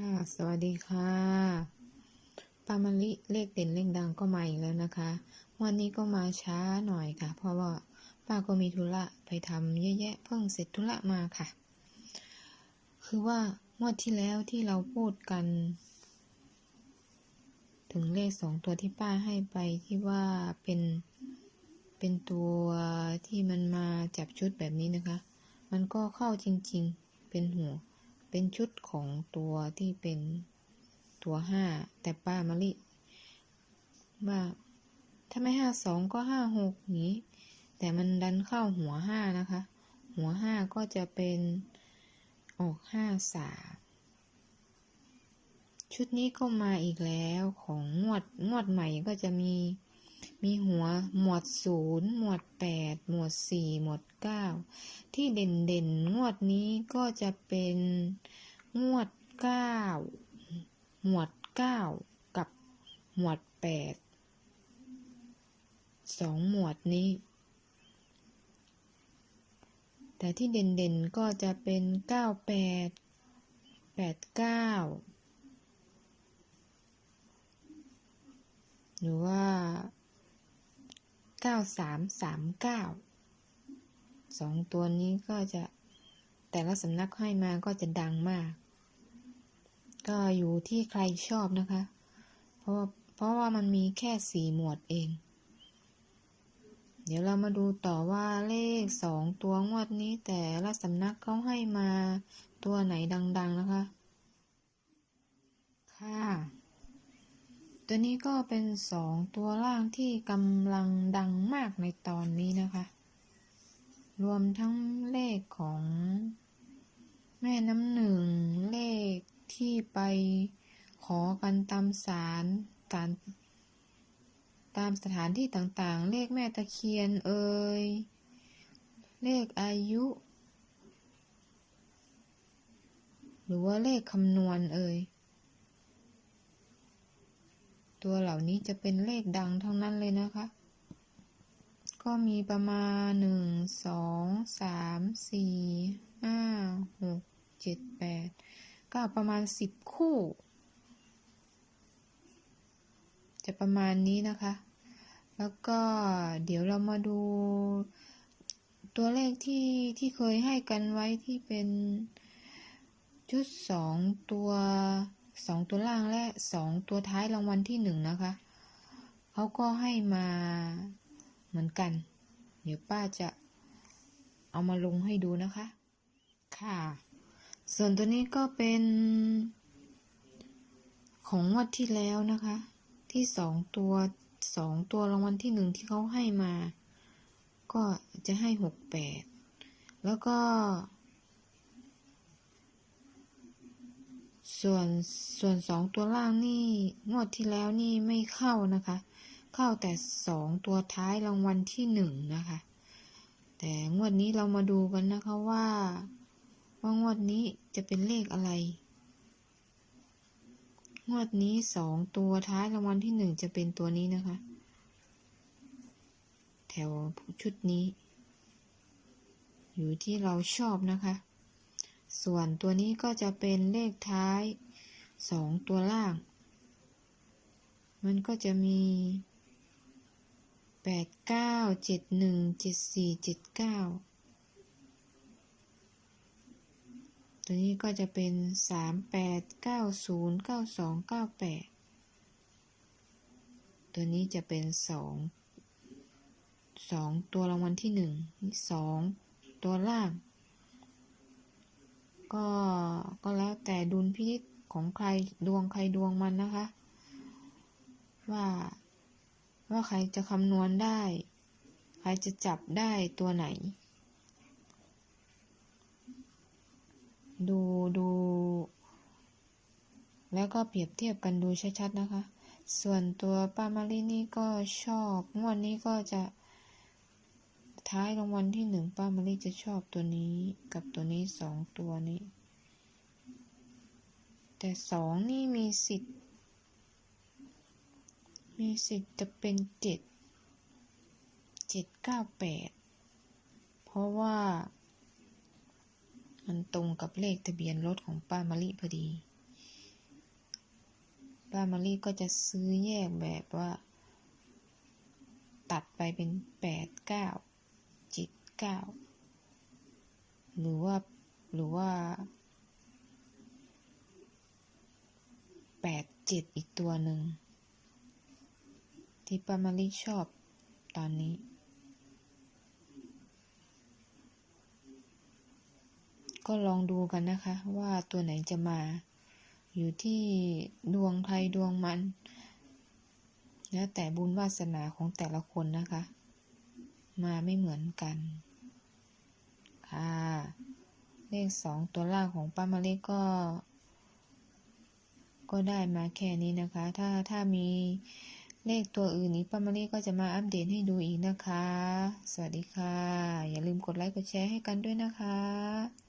ค่ะ สวัสดีค่ะปามะลิเลขเด่นเลขดังก็มาอีกแล้วนะคะ วันนี้ก็มาช้าหน่อยค่ะ เพราะว่าป้าก็มีธุระไปทำเยอะแยะเพิ่งเสร็จธุระมาค่ะ คือว่างวดที่แล้วที่เราพูดกัน ถึงเลขสองตัวที่ป้าให้ไปที่ว่าเป็นเป็นตัวที่มันมาจับชุดแบบนี้นะคะ มันก็เข้าจริง ๆ เป็นหัว เป็นชุดของตัวที่เป็นตัวห้าแต่ป้ามะลิว่าถ้าไม่ห้าสองก็ห้าหกนี้ แต่มันดันเข้าหัวห้านะคะ หัวห้าก็จะเป็นออกห้าสามชุดนี้ก็มาอีกแล้วของงวดงวดใหม่ก็จะมี มีหัวหมวดศูนย์หมวดแปดหมวดสี่หมวดเก้าที่เด่นเด่นๆงวดนี้ก็จะเป็นงวดเก้าหมวดเก้ากับหมวดแปดสองหมวดนี้ แต่ที่เด่นๆก็จะเป็นเก้าแปดแปดเก้าหรือว่า เก้าสามสามเก้าสองตัวนี้ก็จะแต่ละสำนักให้มาก็จะดังมาก ก็อยู่ที่ใครชอบนะคะ เพราะเพราะว่ามันมีแค่สี่หมวดเอง เดี๋ยวเรามาดูต่อว่าเลขสองตัวงวดนี้แต่ละสำนักเขาให้มาตัวไหนดัง ๆนะคะ ค่ะ ตัวนี้ก็เป็นสองตัวล่างที่กำลังดังมากในตอนนี้นะคะ รวมทั้งเลขของแม่น้ำหนึ่งเลขที่ไปขอกันตามศาลศาลตามสถานที่ต่างๆ เลขแม่ตะเคียนเอ่ยเลขอายุ หรือว่าเลขคำนวณเอ่ย ตัวเหล่านี้จะเป็นเลขดังทั้งนั้นเลยนะคะ ก็มีประมาณหนึ่งสองสามสี่ห้าหกเจ็ดแปดก็ประมาณสิบคู่ จะประมาณนี้นะคะ แล้วก็เดี๋ยวเรามาดู ตัวเลขที่ที่เคยให้กันไว้ที่เป็นชุดสองตัว สองตัวล่างและสองตัวท้ายรางวัลที่หนึ่งนะคะ เขาก็ให้มาเหมือนกัน เดี๋ยวป้าจะเอามาลงให้ดูนะคะ ค่ะ ส่วนตัวนี้ก็เป็นของงวดที่แล้วนะคะ ที่สองตัวสองตัวรางวัลที่หนึ่งที่เขาให้มา ก็จะให้หกแปดแล้วก็ ส่วนส่วนสองตัวล่างนี่งวดที่แล้วนี่ไม่เข้านะคะ เข้าแต่สองตัวท้ายรางวัลที่หนึ่งนะคะ แต่งวดนี้เรามาดูกันนะคะว่าว่างวดนี้จะเป็นเลขอะไร งวดนี้สองตัวท้ายรางวัลที่หนึ่งจะเป็นตัวนี้นะคะ แถวชุดนี้ อยู่ที่เราชอบนะคะ ส่วนตัวนี้ก็จะเป็นเลขท้ายสองตัวล่าง มันก็จะมีแปดเก้าเจ็ดหนึ่งเจ็ดสี่เจ็ดเก้าตัวนี้ก็จะเป็นสามแปดเก้าศูนย์เก้าสองเก้าแปดตัวนี้จะเป็นสองสองตัวรางวัลที่หนึ่งสองตัวล่าง ก็ก็แล้วแต่ดุลพินิจของใครดวงใครดวงมันนะคะ ว่าว่าใครจะคำนวณได้ ใครจะจับได้ตัวไหน ดูดู แล้วก็เปรียบเทียบกันดูชัดๆนะคะ ส่วนตัวป้ามารีนี่ก็ชอบงวดนี้ก็จะ ท้ายรางวัลที่หนึ่งป้ามารีจะชอบตัวนี้กับตัวนี้สองตัวนี้ แต่สองนี่มีสิทธิ์ มีสิทธิ์จะเป็นเจ็ดเจ็ดเก้าแปดเพราะว่า มันตรงกับเลขทะเบียนรถของป้ามารีพอดี ป้ามะลิก็จะซื้อแยกแบบว่าตัดไปเป็นแปดเก้า จ็ดเก้าหรือว่าหรือว่าแปดเจ็ดอีกตัวหนึ่ง ที่ปามะลิชอบตอนนี้ ก็ลองดูกันนะคะ ว่าตัวไหนจะมา อยู่ที่ดวงใครดวงมัน แล้วแต่บุญวาสนาของแต่ละคนนะคะ มาไม่เหมือนกัน ค่ะ เลขสองตัวล่างของป้ามาเล็กก็ ก็ได้มาแค่นี้นะคะ ถ้าถ้ามีเลขตัวอื่นนี้ป้ามาเล็กก็จะมาอัปเดตให้ดูอีกนะคะ สวัสดีค่ะ อย่าลืมกดไลค์กดแชร์ให้กันด้วยนะคะ